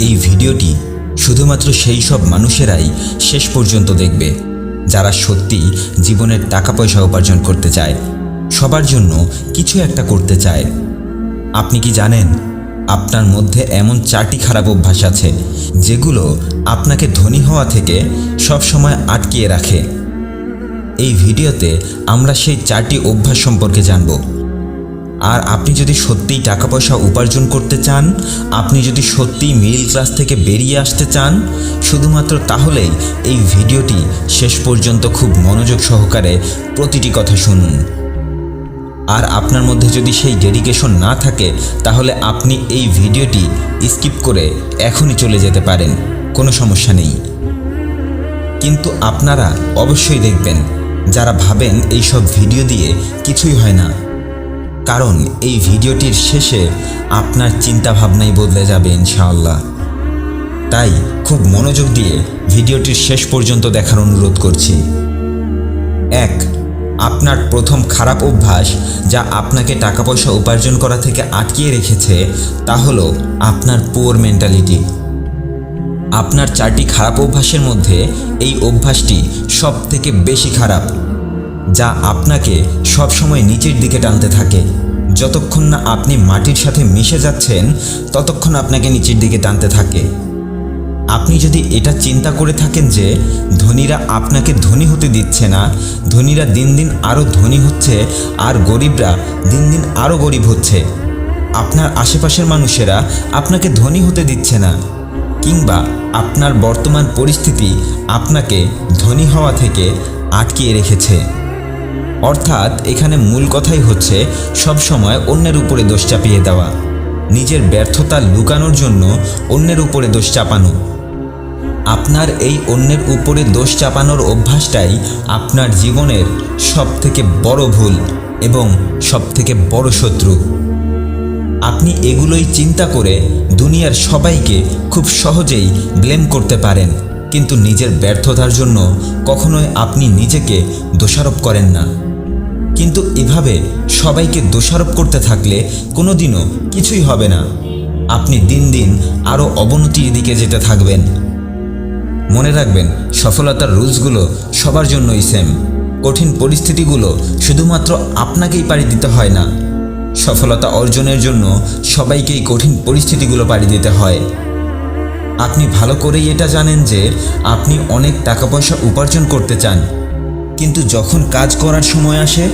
এই ভিডিওটি শুধুমাত্র সেই সব মানুষেরাই শেষ পর্যন্ত দেখবে, যারা সত্যি জীবনের টাকা পয়সা উপার্জন করতে চায়। সবার জন্য কিছু একটা করতে চায়। আপনি কি জানেন, আপনার মধ্যে এমন চারটি খারাপ অভ্যাস আছে, যেগুলো আপনাকে ধনী হওয়া থেকে সব সময় আটকিয়ে রাখে। এই ভিডিওতে আমরা সেই চারটি অভ্যাস সম্পর্কে জানব। আর আপনি যদি সত্যিই টাকা পয়সা উপার্জন করতে চান, আপনি যদি সত্যিই মিডল ক্লাস থেকে বেরিয়ে আসতে চান, শুধুমাত্র তাহলেই এই ভিডিওটি শেষ পর্যন্ত খুব মনোযোগ সহকারে প্রতিটি কথা শুনুন। আর আপনার মধ্যে যদি সেই ডেডিকেশন না থাকে, তাহলে আপনি এই ভিডিওটি স্কিপ করে এখনই চলে যেতে পারেন, কোনো সমস্যা নেই। কিন্তু আপনারা অবশ্যই দেখবেন, যারা ভাবেন এই সব ভিডিও দিয়ে কিছুই হয় না কারণ এই ভিডিওটির শেষে আপনার চিন্তা ভাবনাই বদলে যাবে ইনশাআল্লাহ। তাই খুব মনোযোগ দিয়ে ভিডিওটির শেষ পর্যন্ত দেখার অনুরোধ করছি। এক, আপনার প্রথম খারাপ অভ্যাস যা আপনাকে টাকা পয়সা উপার্জন করা থেকে আটকিয়ে রেখেছে তা হলো আপনার পুয়ার মেন্টালিটি আপনার চারটি খারাপ অভ্যাসের মধ্যে এই অভ্যাসটি সব থেকে বেশি খারাপ। যা আপনাকে সবসময় নিচের দিকে টানতে থাকে। যতক্ষণ না আপনি মাটির সাথে মিশে যাচ্ছেন, ততক্ষণ আপনাকে নিচের দিকে টানতে থাকে। আপনি যদি এটা চিন্তা করে থাকেন যে, ধনীরা আপনাকে ধনী হতে দিচ্ছে না, ধনীরা দিন দিন আরও ধনী হচ্ছে আর গরিবরা দিন দিন আরও গরিব হচ্ছে। আপনার আশেপাশের মানুষেরা আপনাকে ধনী হতে দিচ্ছে না, কিংবা আপনার বর্তমান পরিস্থিতি আপনাকে ধনী হওয়া থেকে আটকিয়ে রেখেছে। অর্থাৎ এখানে মূল কথাই হচ্ছে সবসময় অন্যের উপরে দোষ চাপিয়ে দেওয়া। নিজের ব্যর্থতা লুকানোর জন্য অন্যের উপরে দোষ চাপানো। আপনার এই অন্যের উপরে দোষ চাপানোর অভ্যাসটাই আপনার জীবনের সব থেকে বড় ভুল এবং সব থেকে বড় শত্রু। আপনি এগুলোই চিন্তা করে দুনিয়ার সবাইকে খুব সহজেই ব্লেম করতে পারেন। কিন্তু নিজের ব্যর্থতার জন্য কখনোই আপনি নিজেকে দোষারোপ করেন না। কিন্তু এভাবে সবাইকে দোষারোপ করতে থাকলে কোনোদিনও কিছুই হবে না। আপনি দিন দিন আরও অবনতির দিকে যেতে থাকবেন। মনে রাখবেন, সফলতার রুলসগুলো সবার জন্যই সেম কঠিন পরিস্থিতিগুলো শুধুমাত্র আপনাকেই পাড়ি দিতে হয় না। সফলতা অর্জনের জন্য সবাইকেই কঠিন পরিস্থিতিগুলো পাড়ি দিতে হয়। আপনি ভালো করেই এটা জানেন যে আপনি অনেক টাকা পয়সা উপার্জন করতে চান। কিন্তু যখন কাজ করার সময় আসে,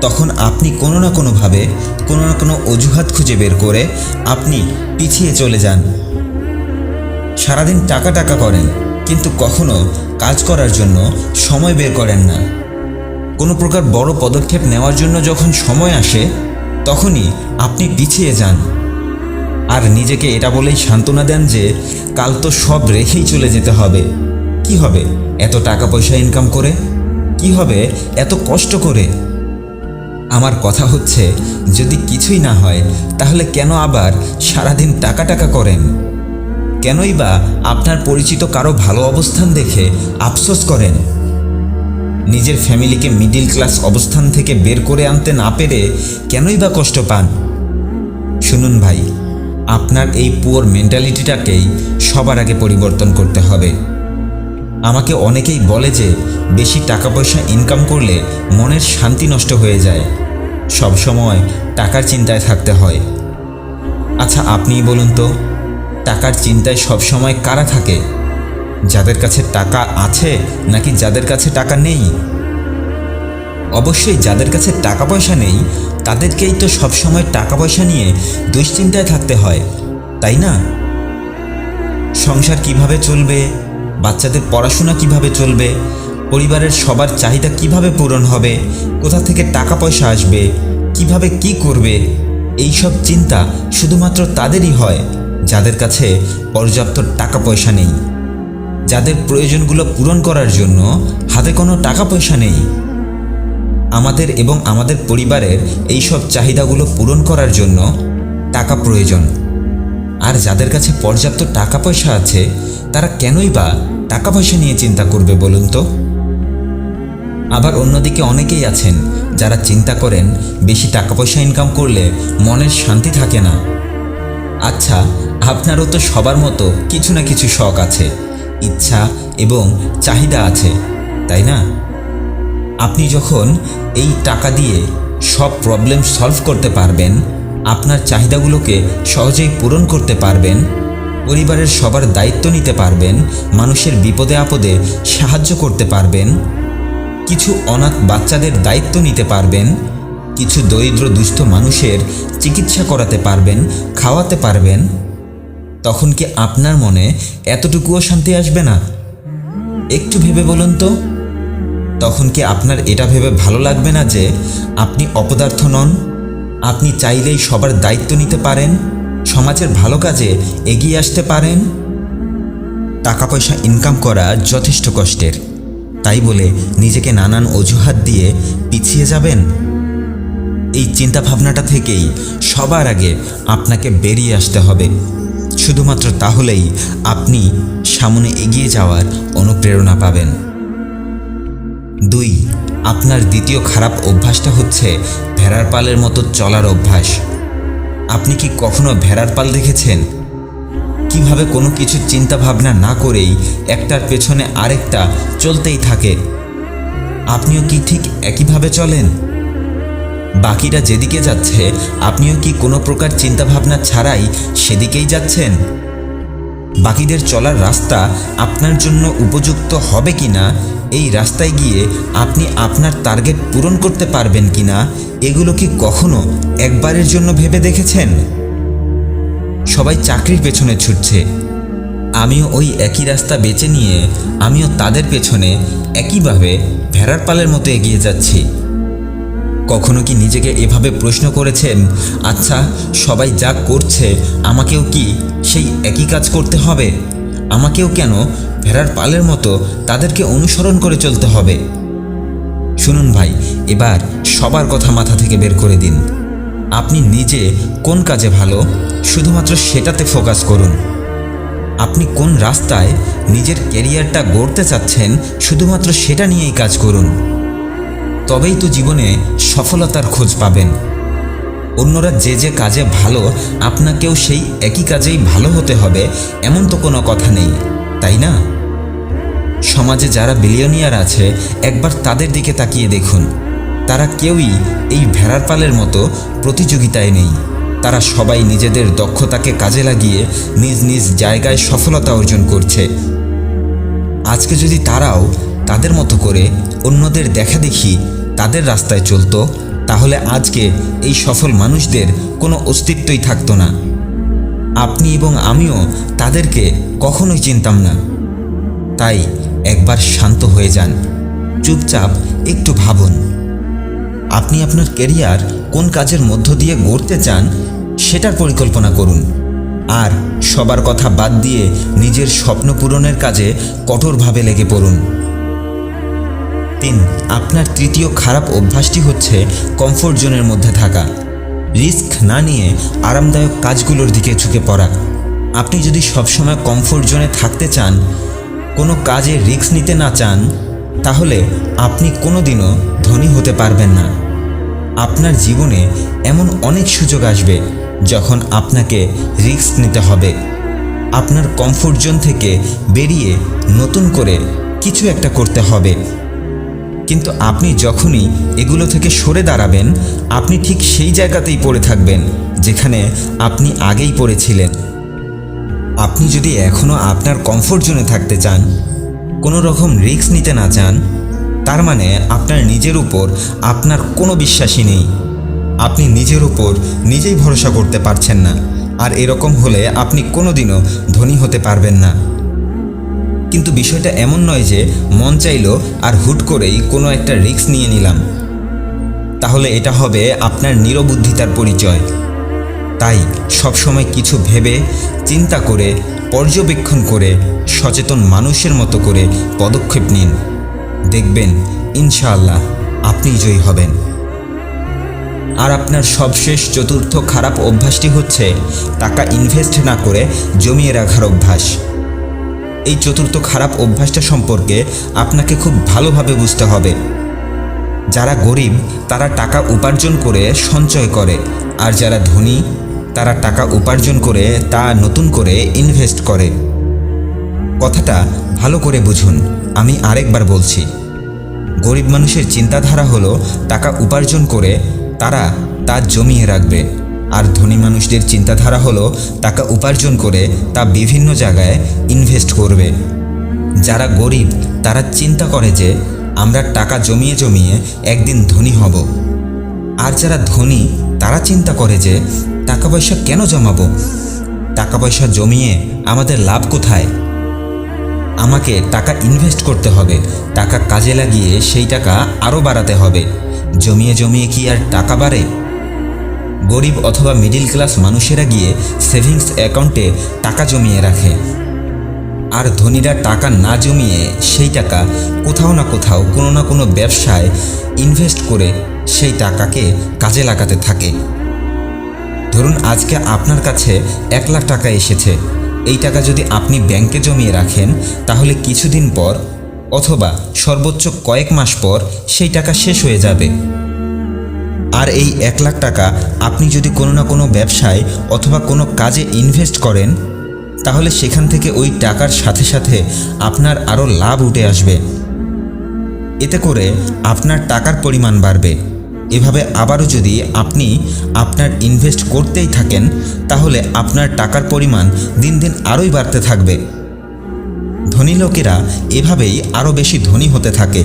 তখন আপনি কোনো না কোনোভাবে কোনো না কোনো অজুহাত খুঁজে বের করে আপনি পিছিয়ে চলে যান। সারাদিন টাকা টাকা করেন, কিন্তু কখনো কাজ করার জন্য সময় বের করেন না। কোনো প্রকার বড় পদক্ষেপ নেওয়ার জন্য যখন সময় আসে, তখনই আপনি পিছিয়ে যান। আর নিজেকে এটা বলেই সান্ত্বনা দেন যে, কাল তো সব রেখেই চলে যেতে হবে। কি হবে? এত টাকা পয়সা ইনকাম করে? কি হবে? এত কষ্ট করে? আমার কথা হচ্ছে, যদি কিছুই না হয়, তাহলে কেন আবার সারাদিন টাকা টাকা করেন? কেনই বা আপনার পরিচিত কারও ভালো অবস্থান দেখে আফসোস করেন? নিজের ফ্যামিলিকে মিডিল ক্লাস অবস্থান থেকে বের করে আনতে না পেরে কেনই বা কষ্ট পান? শুনুন ভাই আপনার এই পুয়ার মেন্টালিটিটাকেই সবার আগে পরিবর্তন করতে হবে। আমাকে অনেকেই বলে যে, বেশি টাকা পয়সা ইনকাম করলে মনের শান্তি নষ্ট হয়ে যায়। সব সময় টাকার চিন্তায় থাকতে হয়। আচ্ছা আপনিই বলুন তো, টাকার চিন্তায় সব সময় কারা থাকে? যাদের কাছে টাকা আছে নাকি যাদের কাছে টাকা নেই? অবশ্যই যাদের কাছে টাকা পয়সা নেই, তাদেরকেই তো সবসময় টাকা পয়সা নিয়ে দুশ্চিন্তায় থাকতে হয়, তাই না? সংসার কীভাবে চলবে, বাচ্চাদের পড়াশোনা কীভাবে চলবে, পরিবারের সবার চাহিদা কীভাবে পূরণ হবে, কোথা থেকে টাকা পয়সা আসবে, কীভাবে কি করবে এই সব চিন্তা শুধুমাত্র তাদেরই হয়, যাদের কাছে পর্যাপ্ত টাকা পয়সা নেই। যাদের প্রয়োজনগুলো পূরণ করার জন্য হাতে কোনো টাকা পয়সা নেই। আমাদের এবং আমাদের পরিবারের এই সব চাহিদাগুলো পূরণ করার জন্য টাকা প্রয়োজন। আর যাদের কাছে পর্যাপ্ত টাকা পয়সা আছে, তারা কেনই বা টাকা পয়সা নিয়ে চিন্তা করবে বলুন তো? আবার অন্যদিকে অনেকেই আছেন যারা চিন্তা করেন বেশি টাকা পয়সা ইনকাম করলে মনের শান্তি থাকে না। আচ্ছা আপনারও তো সবার মতো কিছু না কিছু শখ আছে, ইচ্ছা এবং চাহিদা আছে, তাই না? আপনি যখন এই টাকা দিয়ে সব প্রবলেম সলভ করতে পারবেন, আপনার চাহিদাগুলোকে সহজেই পূরণ করতে পারবেন, পরিবারের সবার দায়িত্ব নিতে পারবেন, মানুষের বিপদে আপদে সাহায্য করতে পারবেন, কিছু অনাথ বাচ্চাদের দায়িত্ব নিতে পারবেন, কিছু দরিদ্র দুস্থ মানুষের চিকিৎসা করাতে পারবেন, খাওয়াতে পারবেন, তখন কি আপনার মনে এতটুকুও শান্তি আসবে না? একটু ভেবে বলুন তো। তখন কি আপনার এটা ভেবে ভালো লাগবে না যে আপনি অপদার্থ নন? আপনি চাইলেই সবার দায়িত্ব নিতে পারেন, সমাজের ভালো কাজে এগিয়ে আসতে পারেন। টাকা পয়সা ইনকাম করা যথেষ্ট কষ্টের। তাই বলে নিজেকে নানান অজুহাত দিয়ে পিছিয়ে যাবেন? এই চিন্তাভাবনাটা থেকেই সবার আগে আপনাকে বেরিয়ে আসতে হবে। শুধুমাত্র তাহলেই আপনি সামনে এগিয়ে যাওয়ার অনুপ্রেরণা পাবেন। দুই, আপনার দ্বিতীয় খারাপ অভ্যাসটা হচ্ছে ভেড়ার পালের মতো চলার অভ্যাস। আপনি কি কখনো ভেড়ার পাল দেখেছেন? কীভাবে কোনো কিছু চিন্তা ভাবনা না করেই একটার পেছনে আরেকটা চলতেই থাকে? আপনিও কি ঠিক একইভাবে চলেন? বাকিরা যেদিকে যাচ্ছে, আপনিও কি কোনো প্রকার চিন্তাভাবনা ছাড়াই সেদিকেই যাচ্ছেন? বাকিদের চলার রাস্তা আপনার জন্য উপযুক্ত হবে কি না এই রাস্তায় গিয়ে আপনি আপনার টার্গেট পূরণ করতে পারবেন কি না এগুলো কি কখনো একবারের জন্য ভেবে দেখেছেন? সবাই চাকরির পেছনে ছুটছে। আমিও ওই একই রাস্তা বেছে নিয়ে, আমিও তাদের পেছনে একইভাবে ভেড়ার পালের মতো এগিয়ে যাচ্ছি। কখনো কি নিজেকে এভাবে প্রশ্ন করেছেন? আচ্ছা সবাই যা করছে, আমাকেও কি সেই একই কাজ করতে হবে? আমাকেও কেন ভেড়ার পালের মতো তাদেরকে অনুসরণ করে চলতে হবে? শুনুন ভাই, এবার সবার কথা মাথা থেকে বের করে দিন। আপনি নিজে কোন কাজে ভালো? শুধুমাত্র সেটাতে ফোকাস করুন। আপনি কোন রাস্তায় নিজের ক্যারিয়ারটা গড়তে চাচ্ছেন? শুধুমাত্র সেটা নিয়েই কাজ করুন। তবেই তো জীবনে সফলতার খোঁজ পাবেন। অন্যরা যে যে কাজে ভালো, আপনাকেও সেই একই কাজেই ভালো হতে হবে, এমন তো কোনো কথা নেই, তাই না? সমাজে যারা বিলিয়নিয়ার আছে, একবার তাদের দিকে তাকিয়ে দেখুন। তারা কেউই এই ভেড়ার পালের মতো প্রতিযোগিতায় নেই। তারা সবাই নিজেদের দক্ষতাকে কাজে লাগিয়ে নিজ নিজ জায়গায় সফলতা অর্জন করছে। আজকে যদি তারাও তাদের মতো করে অন্যদের দেখা দেখি তাদের রাস্তায় চলতো, তাহলে আজকে এই সফল মানুষদের কোনো অস্তিত্বই থাকতো না। আপনি এবং আমিও তাদেরকে কখনোই চিনতাম না। তাই একবার শান্ত হয়ে যান, চুপচাপ একটু ভাবুন। আপনি আপনার কেরিয়ার কোন কাজের মধ্য দিয়ে গড়তে চান সেটার পরিকল্পনা করুন। আর সবার কথা বাদ দিয়ে নিজের স্বপ্ন পূরণের কাজে কঠোরভাবে লেগে পড়ুন। তিন আপনার তৃতীয় খারাপ অভ্যাসটি হচ্ছে কমফোর্ট জোনের মধ্যে থাকা। রিস্ক না নিয়ে আরামদায়ক কাজগুলোর দিকে ঝুঁকে পড়া। আপনি যদি সবসময় কমফোর্ট জোনে থাকতে চান, কোনো কাজে রিস্ক নিতে না চান, তাহলে আপনি কোনোদিনও ধনী হতে পারবেন না। আপনার জীবনে এমন অনেক সুযোগ আসবে যখন আপনাকে রিস্ক নিতে হবে। আপনার কমফোর্ট জোন থেকে বেরিয়ে নতুন করে কিছু একটা করতে হবে। কিন্তু আপনি যখনই এগুলো থেকে সরে দাঁড়াবেন, আপনি ঠিক সেই জায়গাতেই পড়ে থাকবেন, যেখানে আপনি আগেই পড়েছিলেন। আপনি যদি এখনও আপনার কমফোর্ট জোনে থাকতে চান, কোনো রকম রিস্ক নিতে না চান, তার মানে আপনার নিজের উপর আপনার কোনো বিশ্বাসই নেই। আপনি নিজের উপর নিজেই ভরসা করতে পারছেন না, আর এরকম হলে আপনি কোনোদিনও ধনী হতে পারবেন না। কিন্তু বিষয়টা এমন নয় যে মন চাইলো আর হুট করেই কোনো একটা রিস্ক নিয়ে নিলাম। তাহলে এটা হবে আপনার নিরবুদ্ধিতার পরিচয়। তাই সবসময় কিছু ভেবে, চিন্তা করে, পর্যবেক্ষণ করে, সচেতন মানুষের মতো করে পদক্ষেপ নিন। দেখবেন, ইনশাআল্লাহ আপনি জয়ী হবেন। আর আপনার সবশেষ চতুর্থ খারাপ অভ্যাসটি হচ্ছে টাকা ইনভেস্ট না করে জমিয়ে রাখার অভ্যাস। এই চতুর্থ খারাপ অভ্যাসটা সম্পর্কে আপনাকে খুব ভালোভাবে বুঝতে হবে। যারা গরিব, তারা টাকা উপার্জন করে সঞ্চয় করে, আর যারা ধনী, তারা টাকা উপার্জন করে তা নতুন করে ইনভেস্ট করে। কথাটা ভালো করে বুঝুন, আমি আরেকবার বলছি। গরিব মানুষের চিন্তাধারা হলো, টাকা উপার্জন করে তারা তা জমিয়ে রাখবে। আর ধনী মানুষদের চিন্তাধারা হলো টাকা উপার্জন করে তা বিভিন্ন জায়গায় ইনভেস্ট করবে। যারা গরিব, তারা চিন্তা করে যে আমরা টাকা জমিয়ে জমিয়ে একদিন ধনী হব। আর যারা ধনী, তারা চিন্তা করে যে টাকা পয়সা কেন জমাবো? টাকা পয়সা জমিয়ে আমাদের লাভ কোথায়? আমাকে টাকা ইনভেস্ট করতে হবে, টাকা কাজে লাগিয়ে সেই টাকা আরও বাড়াতে হবে। জমিয়ে জমিয়ে কি আর টাকা বাড়ে? গরিব অথবা মিডিল ক্লাস মানুষেরা গিয়ে সেভিংস অ্যাকাউন্টে টাকা জমিয়ে রাখে। আর ধনীরা টাকা না জমিয়ে সেই টাকা কোথাও না কোথাও কোনো না কোনো ব্যবসায় ইনভেস্ট করে সেই টাকাকে কাজে লাগাতে থাকে। ধরুন আজকে আপনার কাছে এক লাখ টাকা এসেছে। এই টাকা যদি আপনি ব্যাংকে জমিয়ে রাখেন, তাহলে কিছুদিন পর অথবা সর্বোচ্চ কয়েক মাস পর সেই টাকা শেষ হয়ে যাবে। আর এই এক লাখ টাকা আপনি যদি কোনো না কোনো ব্যবসায় অথবা কোনো কাজে ইনভেস্ট করেন, তাহলে সেখান থেকে ওই টাকার সাথে সাথে আপনার আরও লাভ উঠে আসবে। এতে করে আপনার টাকার পরিমাণ বাড়বে। এভাবে আবারও যদি আপনি আপনার ইনভেস্ট করতেই থাকেন, তাহলে আপনার টাকার পরিমাণ দিন দিন আরোই বাড়তে থাকবে। ধনী লোকেরা এভাবেই আরও বেশি ধনী হতে থাকে।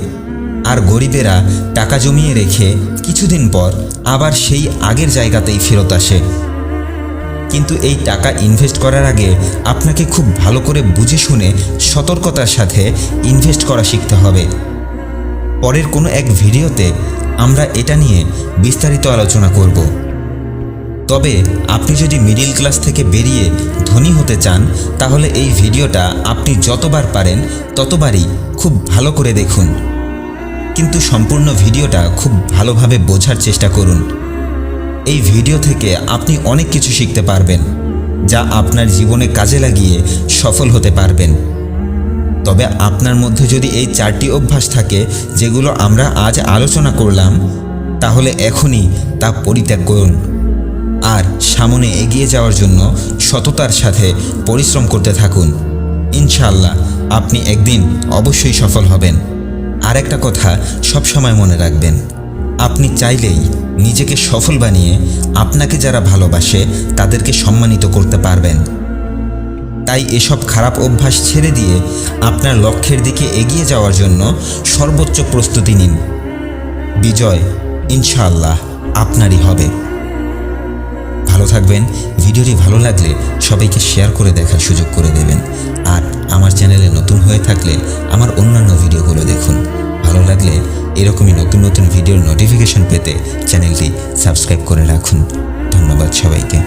আর গরিবেরা টাকা জমিয়ে রেখে কিছুদিন পর আবার সেই আগের জায়গাতেই ফেরত আসে। কিন্তু এই টাকা ইনভেস্ট করার আগে আপনাকে খুব ভালো করে বুঝে শুনে সতর্কতার সাথে ইনভেস্ট করা শিখতে হবে। পরের কোনো এক ভিডিওতে আমরা এটা নিয়ে বিস্তারিত আলোচনা করব। তবে আপনি যদি মিডিল ক্লাস থেকে বেরিয়ে ধনী হতে চান, তাহলে এই ভিডিওটা আপনি যতবার পারেন ততবারই খুব ভালো করে দেখুন। কিন্তু সম্পূর্ণ ভিডিওটা খুব ভালোভাবে বোঝার চেষ্টা করুন। এই ভিডিও থেকে আপনি অনেক কিছু শিখতে পারবেন, যা আপনার জীবনে কাজে লাগিয়ে সফল হতে পারবেন। তবে আপনার মধ্যে যদি এই চারটি অভ্যাস থাকে, যেগুলো আমরা আজ আলোচনা করলাম, তাহলে এখনই তা পরিত্যাগ করুন। আর সামনে এগিয়ে যাওয়ার জন্য সততার সাথে পরিশ্রম করতে থাকুন। ইনশাল্লাহ আপনি একদিন অবশ্যই সফল হবেন। আর একটা কথা সবসময় মনে রাখবেন, আপনি চাইলেই নিজেকে সফল বানিয়ে আপনাকে যারা ভালোবাসে তাদেরকে সম্মানিত করতে পারবেন। তাই এসব খারাপ অভ্যাস ছেড়ে দিয়ে আপনার লক্ষ্যের দিকে এগিয়ে যাওয়ার জন্য সর্বোচ্চ প্রস্তুতি নিন। বিজয়, ইনশাআল্লাহ, আপনারই হবে। ভালো থাকবেন। ভিডিওটি ভালো লাগলে সবাইকে শেয়ার করে দেখার সুযোগ করে দেবেন। আর আমার চ্যানেলে নতুন হয়ে থাকলে আমার অন্যান্য ভিডিওগুলো দেখুন। ভালো লাগলে এরকমই নতুন নতুন ভিডিওর নোটিফিকেশন পেতে চ্যানেলটি সাবস্ক্রাইব করে রাখুন। ধন্যবাদ সবাইকে।